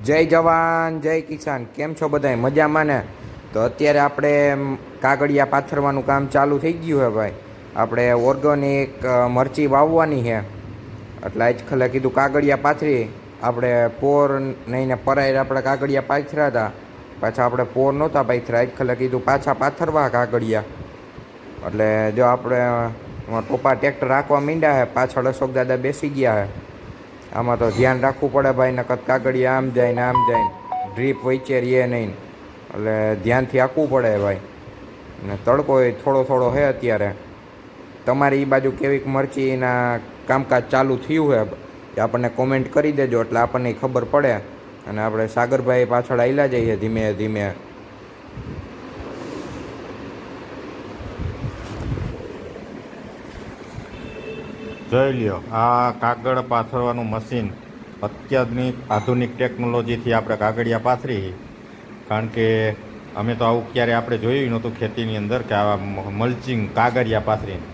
જય જવાન, જય કિસાન. કેમ છો બધાય? મજામાં ને? તો અત્યારે આપણે કાગળિયા પાથરવાનું કામ ચાલુ થઈ ગયું હે ભાઈ. આપણે ઓર્ગેનિક મરચી વાવવાની છે એટલે આજ ખલે કીધું કાગળિયા પાથરી. આપણે પોર નહીં ને પરાયર આપણે કાગળિયા પાથર્યા હતા પાછા આપણે પોર નહોતા પાથર્યા આજ ખલે કીધું પાછા પાથરવા કાગળિયા. એટલે જો આપણે ટોપા ટ્રેક્ટર રાખવા માંડ્યા છે પાછળ અશોક દાદા બેસી ગયા છે આમાં તો ધ્યાન રાખવું પડે ભાઈ નકદ કાગળી આમ જાય ને આમ જાય ડ્રીપ વચ્ચે રહીએ નહીં. એટલે ધ્યાનથી આંકવું પડે ભાઈ. ને તડકો એ થોડો થોડો છે અત્યારે. તમારી એ બાજુ કેવીક મરચીના કામકાજ ચાલુ થયું છે આપણને કોમેન્ટ કરી દેજો, એટલે આપણને ખબર પડે. અને આપણે સાગરભાઈ પાછળ આવેલા જઈએ ધીમે ધીમે. જોઈ લ્યો, આ કાગળ પાથરવાનું મશીન અત્યાધુનિક, આધુનિક ટેકનોલોજીથી આપણે કાગળિયા પાથરી. કારણ કે અમે તો આવું ક્યારે આપણે જોયું નહોતું ખેતીની અંદર કે આવા મલ્ચિંગ કાગળિયા પાથરીને.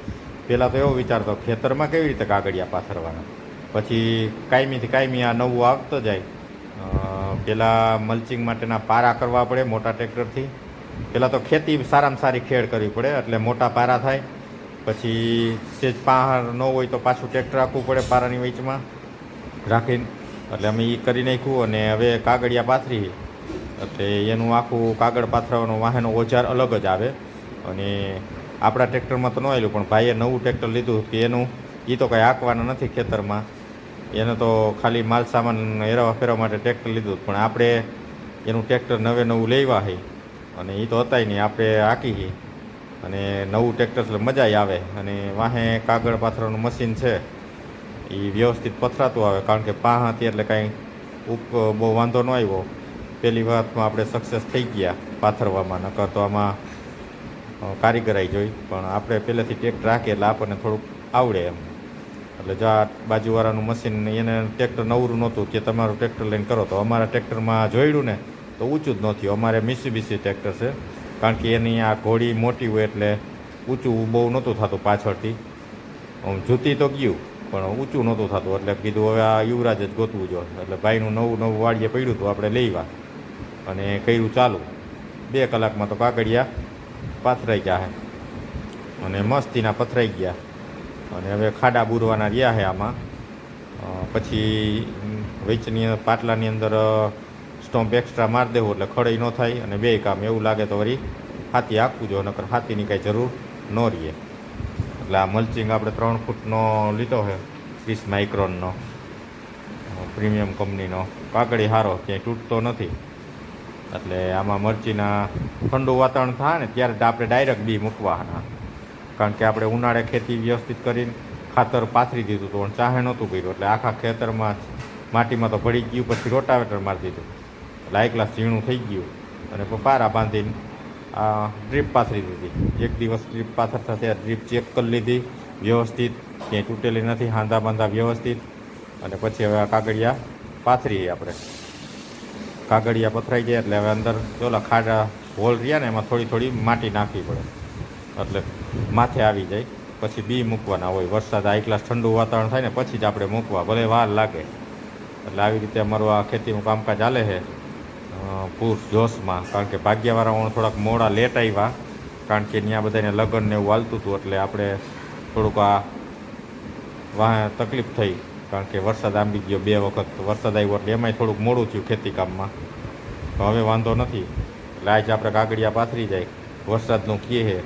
પહેલાં તો એવો વિચારતો ખેતરમાં કેવી રીતે કાગળિયા પાથરવાના? પછી કાયમીથી કાયમી આ નવું આવતો જાય. પહેલાં મલ્ચિંગ માટેના પારા કરવા પડે મોટા ટ્રેક્ટરથી પહેલાં તો ખેતી સારામાં સારી ખેડ કરવી પડે, એટલે મોટા પારા થાય. પછી સેજ પહાડ ન હોય તો પાછું ટ્રેક્ટર રાખવું પડે પારાની વેચમાં રાખીને, એટલે અમે એ કરી નાખ્યું અને હવે કાગળિયા પાથરી એટલે એનું આખું કાગળ પાથરવાનું વાહનો ઓજાર અલગ જ આવે. અને આપણા ટ્રેક્ટરમાં તો ન આવેલું પણ ભાઈએ નવું ટ્રેક્ટર લીધું કે એનું એ તો કંઈ હાંકવાના નથી ખેતરમાં. એને તો ખાલી માલ સામાન હેરવા ફેરવા માટે ટ્રેક્ટર લીધું પણ આપણે એનું ટ્રેક્ટર નવે નવું લેવા છે. અને એ તો હતા નહીં, આપણે છે. અને નવું ટ્રેક્ટર એટલે મજા આવે. અને વાહે કાગળ પાથરવાનું મશીન છે એ વ્યવસ્થિત પથરાતું આવે. કારણ કે પાહ હતી એટલે કાંઈ ઉપ, બહુ વાંધો ન આવ્યો. પહેલી વાતમાં આપણે સક્સેસ થઈ ગયા પાથરવામાં, નકર તો આમાં કારીગરાઈ જોઈ. પણ આપણે પહેલેથી ટ્રેક્ટર રાખીએ એટલે આપણને થોડુંક આવડે એમ. એટલે જો આ બાજુવાળાનું મશીન, એને ટ્રેક્ટર નવરું નહોતું કે તમારું ટ્રેક્ટર લઈને કરો. તો અમારા ટ્રેક્ટરમાં જોયડું ને, તો ઊંચું જ નથી અમારે મિસીબીસી ટ્રેક્ટર છે. કારણ કે એની આ ઘોડી મોટી હોય એટલે ઊંચું બહુ નહોતું થતું પાછળથી. આમ જૂતી તો ગયું, પણ ઊંચું નહોતું થતું. એટલે કીધું હવે આ યુવરાજ જ ગોતવું જો. એટલે ભાઈનું નવું નવું વાડીએ પડ્યું હતું, આપણે લેવા અને કર્યું ચાલુ. બે કલાકમાં તો કાકડિયા પાથરાઈ ગયા હે. અને મસ્તીના પથરાઈ ગયા. અને હવે ખાડા બુરવાના રહ્યા છે આમાં. પછી વેચની, પાટલાની અંદર સ્ટોમ્પ એક્સ્ટ્રા મારી દેવું એટલે ખડઈ ન થાય અને બે કામ એવું લાગે તો વળી હાથી આપવું જોઈએ નકર હાથીની કાંઈ જરૂર ન રહીએ. એટલે આ મલ્ચિંગ આપણે ત્રણ ફૂટનો લીધો છે વીસ માઇક્રોનનો પ્રીમિયમ કંપનીનો કાગળી સારો ક્યાંય તૂટતો નથી. એટલે આમાં મરચીના ઠંડુ વાતાવરણ થાય ને ત્યારે આપણે ડાયરેક્ટ બી મૂકવાના. કારણ કે આપણે ઉનાળે ખેતી વ્યવસ્થિત કરીને ખાતર પાથરી દીધું હતું, પણ ચાહે નહોતું કર્યું. એટલે આખા ખેતરમાં માટીમાં તો ભળી ગયું, પછી રોટાવેટર મારી દીધું. એટલે આ ગ્લાસ ઝીણું થઈ ગયું અને પપારા પારા બાંધીને આ ડ્રીપ પાથરી દીધી. એક દિવસ ડ્રીપ પાથરતા ત્યાં ડ્રીપ ચેક કરી લીધી. વ્યવસ્થિત, ક્યાંય તૂટેલી નથી, હાંધા બાંધા વ્યવસ્થિત. અને પછી હવે આ કાગળિયા પાથરીએ આપણે. કાગળિયા પથરાઈ જાય એટલે હવે અંદર ચોલા ખાડા હોલ રહ્યા ને એમાં થોડી થોડી માટી નાખવી પડે. એટલે માથે આવી જાય, પછી બી મૂકવાના હોય. વરસાદ આ ક્લાસ ઠંડુ વાતાવરણ થાય ને પછી જ આપણે મૂકવા, ભલે વાર લાગે. એટલે આવી રીતે અમારું આ ખેતીનું કામકાજ ચાલે છે. અ, પૂર જોશમાં. કારણ કે ભાગ્યવાળાઓને થોડાક મોડા લેટ આવ્યા કારણ કે ત્યાં બધાને લગ્ન ને એવું હાલતું હતું એટલે આપણે થોડુંક આ વાહ તકલીફ થઈ. કારણ કે વરસાદ આંબી ગયો બે વખત. વરસાદ આવ્યો એટલે એમાંય થોડુંક મોડું થયું ખેતી કામમાં. તો હવે વાંધો નથી. એટલે આજે આપણે કાગળિયા પાથરી જાય. વરસાદનું કીએ હે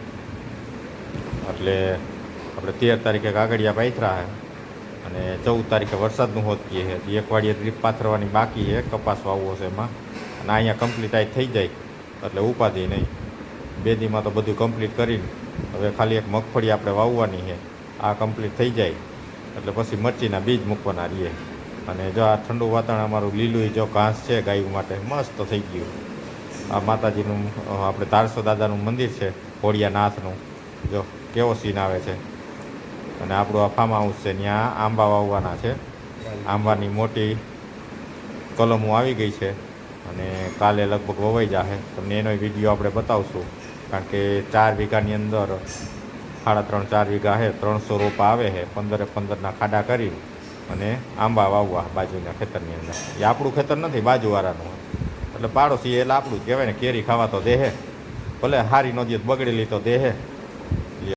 એટલે આપણે તેર તારીખે કાગડિયા પાથરા છે. અને ચૌદ તારીખે વરસાદનું હોત કીએ છે હજી એક વાડીએ ડ્રીપ પાથરવાની બાકી છે, કપાસ વાવવો છે એમાં. અને અહીંયા કમ્પ્લીટ થઈ જાય, એટલે ઉપાધિ નહીં. બે દીમાં તો બધું કમ્પ્લીટ કરીને હવે ખાલી એક મગફળી આપણે વાવવાની છે. આ કમ્પ્લીટ થઈ જાય, એટલે પછી મરચીના બીજ મૂકવાના રહીએ. અને જો આ ઠંડુ વાતાવરણ અમારું લીલું જો ઘાસ છે ગાયું માટે, મસ્ત થઈ ગયું. આ માતાજીનું આપણે તારસો દાદાનું મંદિર છે, હોળિયાનાથનું. જો કેવો સીન આવે છે? અને આપણું આ ફાર્મ હાઉસ છે, ત્યાં આંબા વાવવાના છે. આંબાની મોટી કલમો આવી ગઈ છે અને કાલે લગભગ વવાઈ જશે તમને એનો વીડિયો આપણે બતાવશું. કારણ કે ચાર વીઘાની અંદર સાડા ત્રણ, ચાર વીઘા છે ત્રણસો રોપા આવે છે પંદરે પંદરના ખાડા કરી અને આંબા વાવવા બાજુના ખેતરની અંદર. એ આપણું ખેતર નથી, બાજુવાળાનું. એટલે પાડોશી એટલે આપણું જ કહેવાય ને, કેરી ખાવા તો દેહે ભલે હારી નદી બગડેલી તો દેહે